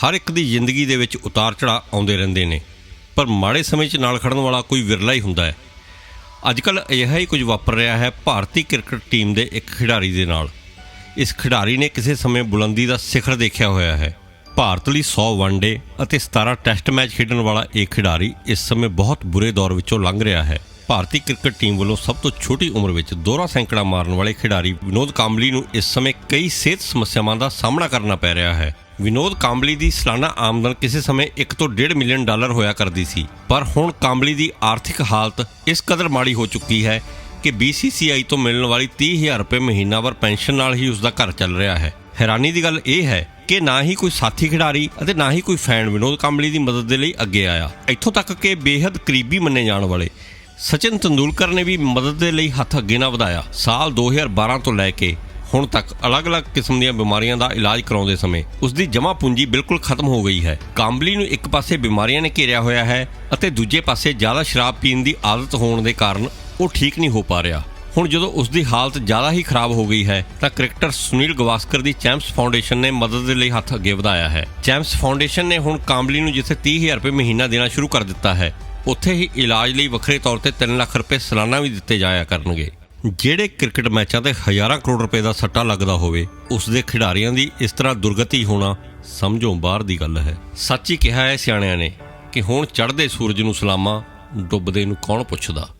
ਹਰ ਇੱਕ ਦੀ ਜ਼ਿੰਦਗੀ ਦੇ ਵਿੱਚ ਉਤਾਰ ਚੜ੍ਹਾਅ ਆਉਂਦੇ ਰਹਿੰਦੇ ਨੇ, ਪਰ ਮਾੜੇ ਸਮੇਂ 'ਚ ਨਾਲ ਖੜਨ ਵਾਲਾ ਕੋਈ ਵਿਰਲਾ ਹੀ ਹੁੰਦਾ ਹੈ। ਅੱਜਕੱਲ ਅਜਿਹਾ ਹੀ ਕੁਝ ਵਾਪਰ ਰਿਹਾ ਹੈ ਭਾਰਤੀ ਕ੍ਰਿਕਟ ਟੀਮ ਦੇ ਇੱਕ ਖਿਡਾਰੀ ਦੇ ਨਾਲ। ਇਸ ਖਿਡਾਰੀ ਨੇ ਕਿਸੇ ਸਮੇਂ ਬੁਲੰਦੀ ਦਾ ਸਿਖਰ ਦੇਖਿਆ ਹੋਇਆ ਹੈ। ਭਾਰਤ ਲਈ 100 ਵਨਡੇ ਅਤੇ 17 ਟੈਸਟ ਮੈਚ ਖੇਡਣ ਵਾਲਾ ਇਹ ਖਿਡਾਰੀ ਇਸ ਸਮੇਂ ਬਹੁਤ ਬੁਰੇ ਦੌਰ ਵਿੱਚੋਂ ਲੰਘ ਰਿਹਾ ਹੈ। ਭਾਰਤੀ ਕ੍ਰਿਕਟ ਟੀਮ ਵੱਲੋਂ ਸਭ ਤੋਂ ਛੋਟੀ ਉਮਰ ਵਿੱਚ ਦੋਹਰਾ ਸੈਂਕੜਾ ਮਾਰਨ ਵਾਲੇ ਖਿਡਾਰੀ ਵਿਨੋਦ ਕਾਂਬਲੀ ਨੂੰ ਇਸ ਸਮੇਂ ਕਈ ਸਿਹਤ ਸਮੱਸਿਆਵਾਂ ਦਾ ਸਾਹਮਣਾ ਕਰਨਾ ਪੈ ਰਿਹਾ ਹੈ। ਵਿਨੋਦ ਕਾਂਬਲੀ ਦੀ ਸਾਲਾਨਾ ਆਮਦਨ ਕਿਸੇ ਸਮੇਂ 1 ਤੋਂ 1.5 ਮਿਲੀਅਨ ਡਾਲਰ ਹੋਇਆ ਕਰਦੀ ਸੀ। ਪਰ ਹੁਣ ਕਾਂਬਲੀ ਦੀ ਆਰਥਿਕ ਹਾਲਤ ਇਸ ਕਦਰ ਮਾੜੀ ਹੋ ਚੁੱਕੀ ਹੈ ਕਿ BCCI ਤੋਂ ਮਿਲਣ ਵਾਲੀ 30000 ਰੁਪਏ ਮਹੀਨਾਵਾਰ ਪੈਨਸ਼ਨ ਨਾਲ ਹੀ ਉਸ ਦਾ ਘਰ ਚੱਲ ਰਿਹਾ ਹੈ। ਹੈਰਾਨੀ ਦੀ ਗੱਲ ਇਹ ਹੈ ਕਿ ਨਾ ਹੀ ਕੋਈ ਸਾਥੀ ਖਿਡਾਰੀ ਅਤੇ ਨਾ ਹੀ ਕੋਈ ਫੈਨ ਵਿਨੋਦ ਕਾਂਬਲੀ ਦੀ ਮਦਦ ਦੇ ਲਈ ਅੱਗੇ ਆਇਆ। ਇੱਥੋਂ ਤੱਕ ਕਿ ਬੇहद ਕਰੀਬੀ ਮੰਨੇ ਜਾਣ ਵਾਲੇ ਸਚਿਨ ਤੰਦੂਲਕਰ ਨੇ ਵੀ ਮਦਦ ਦੇ ਲਈ ਹੱਥ ਅੱਗੇ ਨਾ ਵਧਾਇਆ। ਸਾਲ 2012 ਤੋਂ ਲੈ ਕੇ ਹੁਣ ਤੱਕ ਅਲੱਗ-ਅਲੱਗ ਕਿਸਮ ਦੀਆਂ ਬਿਮਾਰੀਆਂ ਦਾ ਇਲਾਜ ਕਰਾਉਂਦੇ ਸਮੇਂ ਉਸ ਦੀ ਜਮ੍ਹਾਂ ਪੂੰਜੀ ਬਿਲਕੁਲ ਖਤਮ ਹੋ ਗਈ ਹੈ। ਕਾਂਬਲੀ ਨੂੰ ਇੱਕ ਪਾਸੇ ਬਿਮਾਰੀਆਂ ਨੇ ਘੇਰਿਆ ਹੋਇਆ ਹੈ ਅਤੇ ਦੂਜੇ ਪਾਸੇ ਜ਼ਿਆਦਾ ਸ਼ਰਾਬ ਪੀਣ ਦੀ ਆਦਤ ਹੋਣ ਦੇ ਕਾਰਨ ਉਹ ਠੀਕ ਨਹੀਂ ਹੋ ਪਾ ਰਿਹਾ। ਹੁਣ ਜਦੋਂ ਉਸ ਦੀ ਹਾਲਤ ਜ਼ਿਆਦਾ ਹੀ ਖਰਾਬ ਹੋ ਗਈ ਹੈ ਤਾਂ ਕ੍ਰਿਕਟਰ ਸੁਨੀਲ ਗਵਾਸਕਰ ਦੀ ਚੈਂਪਸ ਫਾਊਂਡੇਸ਼ਨ ਨੇ ਮਦਦ ਦੇ ਲਈ ਹੱਥ ਅੱਗੇ ਵਧਾਇਆ ਹੈ। ਚੈਂਪਸ ਫਾਊਂਡੇਸ਼ਨ ਨੇ ਹੁਣ ਕਾਂਬਲੀ ਨੂੰ ਜਿੱਥੇ 30000 ਰੁਪਏ ਮਹੀਨਾ ਦੇਣਾ ਸ਼ੁਰੂ ਕਰ ਦਿੱਤਾ ਹੈ, ਉੱਥੇ ਹੀ ਇਲਾਜ ਲਈ ਵੱਖਰੇ ਤੌਰ ਤੇ 3 ਲੱਖ ਰੁਪਏ ਸਾਲਾਨਾ ਵੀ ਦਿੱਤੇ ਜਾਇਆ ਕਰਨਗੇ। ਜਿਹੜੇ ਕ੍ਰਿਕਟ ਮੈਚਾਂ ਤੇ ਹਜ਼ਾਰਾਂ ਕਰੋੜ ਰੁਪਏ ਦਾ ਸੱਟਾ ਲੱਗਦਾ ਹੋਵੇ, ਉਸ ਦੇ ਖਿਡਾਰੀਆਂ ਦੀ ਇਸ ਤਰ੍ਹਾਂ ਦੁਰਗਤੀ ਹੋਣਾ ਸਮਝੋਂ ਬਾਹਰ ਦੀ ਗੱਲ ਹੈ। ਸੱਚ ਹੀ ਕਿਹਾ ਹੈ ਸਿਆਣਿਆਂ ਨੇ ਕਿ ਹੁਣ ਚੜ੍ਹਦੇ ਸੂਰਜ ਨੂੰ ਸਲਾਮਾਂ ਡੁੱਬਦੇ ਨੂੰ ਕੌਣ ਪੁੱਛਦਾ?